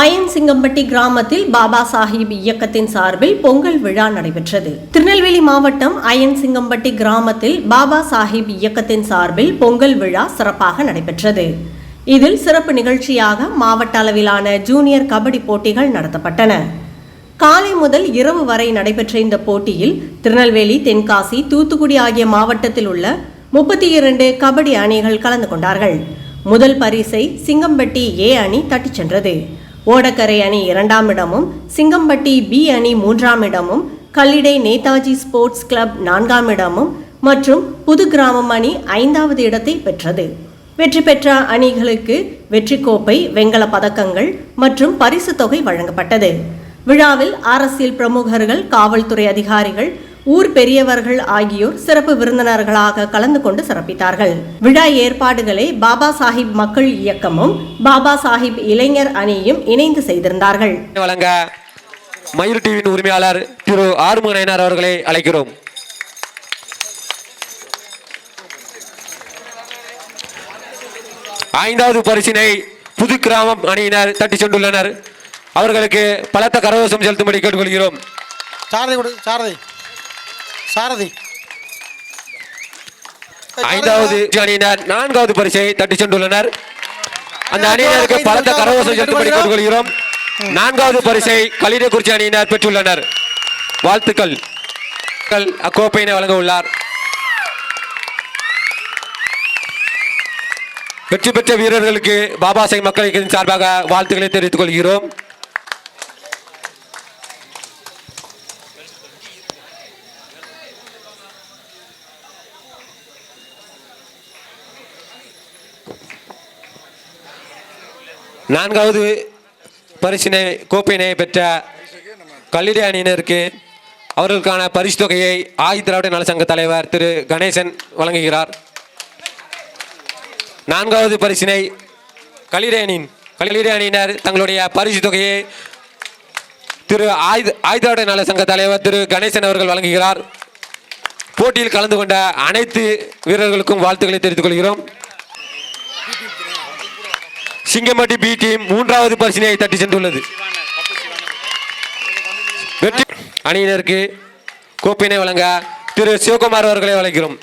ஆயன்சிங்கம்பட்டி கிராமத்தில் பாபா சாஹிப் இயக்கத்தின் சார்பில் பொங்கல் விழா நடைபெற்றது. திருநெல்வேலி மாவட்டம் அயன் சிங்கம்பட்டி கிராமத்தில் பாபா சாஹிப் இயக்கத்தின் சார்பில் பொங்கல் விழா சிறப்பாக நடைபெற்றது. இதில் சிறப்பு நிகழ்ச்சியாக மாவட்ட அளவிலான ஜூனியர் கபடி போட்டிகள் நடத்தப்பட்டன. காலை முதல் இரவு வரை நடைபெற்ற இந்த போட்டியில் திருநெல்வேலி தென்காசி தூத்துக்குடி ஆகிய மாவட்டத்தில் உள்ள முப்பத்தி இரண்டு கபடி அணிகள் கலந்து கொண்டார்கள். முதல் பரிசை சிங்கம்பட்டி ஏ அணி தட்டிச் சென்றது. ஓடக்கரை அணி இரண்டாம் இடமும் சிங்கம்பட்டி பி அணி மூன்றாம் இடமும் கல்லிடை நேதாஜி ஸ்போர்ட்ஸ் கிளப் நான்காம் இடமும் மற்றும் புது கிராமம் அணி ஐந்தாவது இடத்தை பெற்றது. வெற்றி பெற்ற அணிகளுக்கு வெற்றி கோப்பை வெங்கல பதக்கங்கள் மற்றும் பரிசு தொகை வழங்கப்பட்டது. விழாவில் அரசியல் பிரமுகர்கள் காவல்துறை அதிகாரிகள் ஊர் பெரியவர்கள் ஆகியோர் சிறப்பு விருந்தினர்களாக கலந்து கொண்டு சிறப்பித்தார்கள். விழா ஏற்பாடுகளை பாபா சாஹிப் மக்கள் இயக்கமும் பாபா சாஹிப் இளைஞர் அணியும் இணைந்து செய்திருந்தார்கள். வழங்க மயூர் டிவியின் உரிமையாளர் திரு ஆறுமுகனையனார் அவர்களை அழைக்கிறோம். ஐந்தாவது பரிசினை புது கிராமம் அணியினர் தட்டி சென்றுள்ளனர். அவர்களுக்கு பலத்த கரகோஷம் செலுத்தும்படி கேட்டுக்கொள்கிறோம். சாரதி கொடு சாரதி. சாரதி. ஐந்தாவது அணியினர் நான்காவது பரிசை தட்டி சென்றுள்ளனர். அந்த அணியினருக்கு பலத்த கரகோஷம் செலுத்தும்படி கேட்டுக்கொள்கிறோம் நான்காவது பரிசை கலிடக்குறிச்சி அணியினர் பெற்றுள்ளனர். வாழ்த்துக்கள். அக்கோப்பையினை வழங்க உள்ளார். வெற்றி பெற்ற வீரர்களுக்கு பாபா சாஹிப் மக்கள் இயக்கத்தின் சார்பாக வாழ்த்துக்களை தெரிவித்துக் கொள்கிறோம். நான்காவது பரிசினை கோப்பையினை பெற்ற கல்லிடை அணியினருக்கு அவர்களுக்கான பரிசு தொகையை ஆதி திராவிட நல சங்க தலைவர் திரு. கணேசன் வழங்குகிறார். நான்காவது பரிசினை கலிடை அணியின் கலிடை அணியினர் தங்களுடைய பரிசு தொகையை திரு. ஆயுத ஆயுதாவிட நல சங்க தலைவர் திரு. கணேசன் அவர்கள் வழங்குகிறார். போட்டியில் கலந்து கொண்ட அனைத்து வீரர்களுக்கும் வாழ்த்துக்களை தெரிவித்துக் கொள்கிறோம். சிங்கம்பட்டி பி டீம் மூன்றாவது பரிசினை தட்டி சென்றுள்ளது. வெற்றி அணியினருக்கு கோப்பினை வழங்க திரு சிவகுமார் அவர்களை வழங்குகிறோம்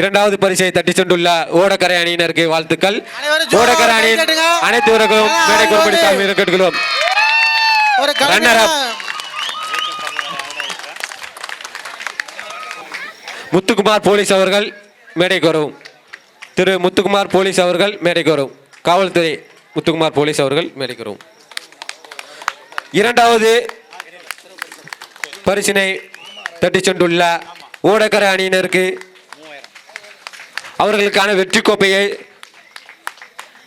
இரண்டாவது பரிசை தட்டி சென்றுள்ள ஓடக்கரை அணியினருக்கு வாழ்த்துக்கள். ஓடக்கரை அணியின். அனைத்து வீரர்களும் மேடை குறிப்பிட்டு கேட்டுக்கொள்வோம். ஒரு. முத்துக்குமார் போலீஸ் அவர்கள் மேடைக்கு வரவும் திரு முத்துக்குமார் போலீஸ் அவர்கள் மேடைக்கு வரவும் காவல்துறை முத்துக்குமார் போலீஸ் அவர்கள் மேடைக்கு வரவும் இரண்டாவது பரிசினை தட்டி சென்றுள்ள ஓடக்கரை அணியினருக்கு அவர்களுக்கான வெற்றி கோப்பையை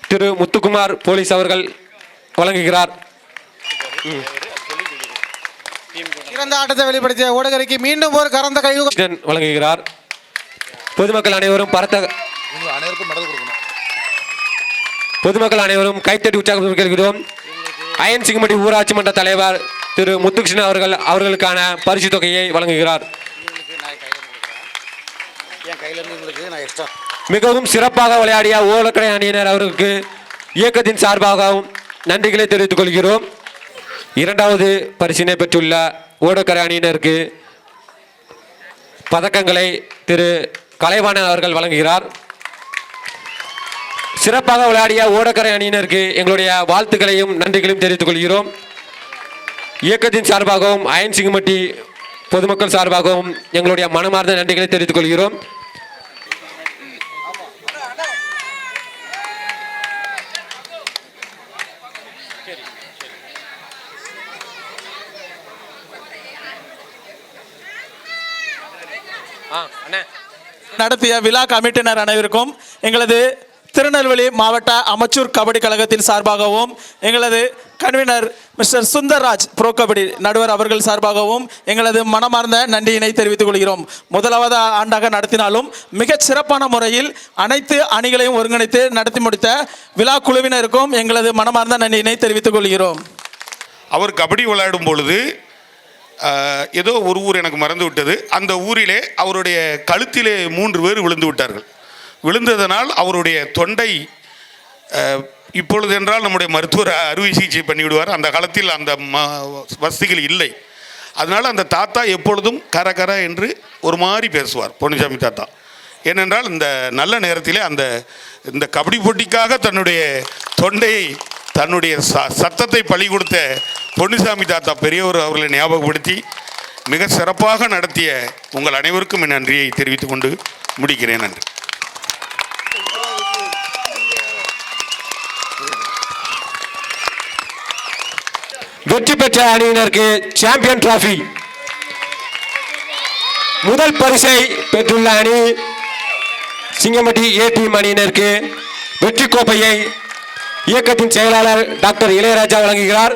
திரு முத்துக்குமார் போலீஸ் அவர்கள் வழங்குகிறார். சிறந்த ஆட்டத்தை வெளிப்படுத்திய ஓடகரைக்கு மீண்டும் ஒரு கறந்த கை கிருஷ்ணன் வழங்குகிறார். பொதுமக்கள் அனைவரும் பரத்த அனைவருக்கும் மெடல் கொடுக்கணும். பொதுமக்கள் அனைவரும் கைத்தட்டி உற்சாகம் கேட்கிறோம். அயன் சிங்கமட்டி ஊராட்சி மன்ற தலைவர் திரு முத்துகிருஷ்ணன் அவர்கள் அவர்களுக்கான பரிசு தொகையை வழங்குகிறார். மிகவும் சிறப்பாக விளையாடிய ஓலக்கடை அணியினர் அவர்களுக்கு இயக்கத்தின் சார்பாகவும் நன்றிகளை தெரிவித்துக் கொள்கிறோம். இரண்டாவது பரிசினை பெற்றுள்ள ஓடக்கரை அணியினருக்கு பதக்கங்களை திரு கலைவாணன் அவர்கள் வழங்குகிறார். சிறப்பாக விளையாடிய ஓடக்கரை அணியினருக்கு எங்களுடைய வாழ்த்துக்களையும் நன்றிகளையும் தெரிவித்துக் கொள்கிறோம். இயக்கத்தின் சார்பாகவும் அயன் சிங்கமட்டி பொதுமக்கள் சார்பாகவும் எங்களுடைய மனமார்ந்த நன்றிகளை தெரிவித்துக் கொள்கிறோம். நடத்திய விழா கமிட்டினர் அனைவருக்கும் எங்களது திருநெல்வேலி மாவட்ட அமைச்சூர் கபடி கழகத்தின் சார்பாகவும் எங்களது convener mister Sundarraj bro kabaddi நடுவர் அவர்கள் சார்பாகவும் எங்களது மனமார்ந்த நன்றியினை தெரிவித்துக் கொள்கிறோம். முதலாவது ஆண்டாக நடத்தினாலும் மிகச் சிறப்பான முறையில் அனைத்து அணிகளையும் ஒருங்கிணைத்து நடத்தி முடித்த விழா குழுவினருக்கும் எங்களது மனமார்ந்த நன்றியினை தெரிவித்துக் கொள்கிறோம். அவர் கபடி விளையாடும் பொழுது ஏதோ ஒரு ஊர் எனக்கு மறந்து விட்டது. அந்த ஊரிலே அவருடைய கழுத்திலே மூன்று பேர் விழுந்து விட்டார்கள். விழுந்ததனால் அவருடைய தொண்டை இப்பொழுது என்றால் நம்முடைய மருத்துவர் அறுவை சிகிச்சை பண்ணிவிடுவார். அந்த காலத்தில் அந்த ம வசதிகள் இல்லை. அதனால் அந்த தாத்தா எப்பொழுதும் கர கர என்று ஒரு மாதிரி பேசுவார் பொன்னிசாமி தாத்தா. ஏனென்றால் இந்த நல்ல நேரத்திலே அந்த இந்த கபடி போட்டிக்காக தன்னுடைய தொண்டையை தன்னுடைய ச சத்தத்தை பழி கொடுத்த பொன்னுசாமி தாத்தா பெரியவர் அவர்களை ஞாபகப்படுத்தி மிக சிறப்பாக நடத்திய உங்கள் அனைவருக்கும் என் நன்றியை தெரிவித்துக் கொண்டு முடிக்கிறேன். நன்றி. வெற்றி பெற்ற அணியினருக்கு சாம்பியன் டிராஃபி முதல் பரிசை பெற்றுள்ள அணி சிங்கமட்டி ஏ டீம் அணியினருக்கு வெற்றி கோப்பையை இயக்கத்தின் செயலாளர் டாக்டர் இளையராஜா வழங்குகிறார்.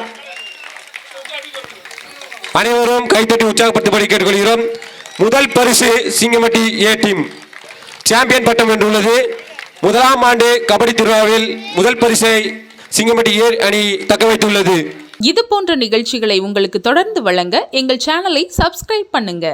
அனைவரும் கைத்தட்டி உற்சாகப்படுத்தும்படி கேட்டுக்கொள்கிறோம். முதல் பரிசு சிங்கமட்டி ஏ டீம் சாம்பியன் பட்டம் வென்றுள்ளது. முதலாம் ஆண்டு கபடி திருவிழாவில் முதல் பரிசை சிங்கமட்டி ஏ அணி தக்க வைத்துள்ளது. இது போன்ற நிகழ்ச்சிகளை உங்களுக்கு தொடர்ந்து வழங்க எங்கள் சேனலை சப்ஸ்கிரைப் பண்ணுங்க.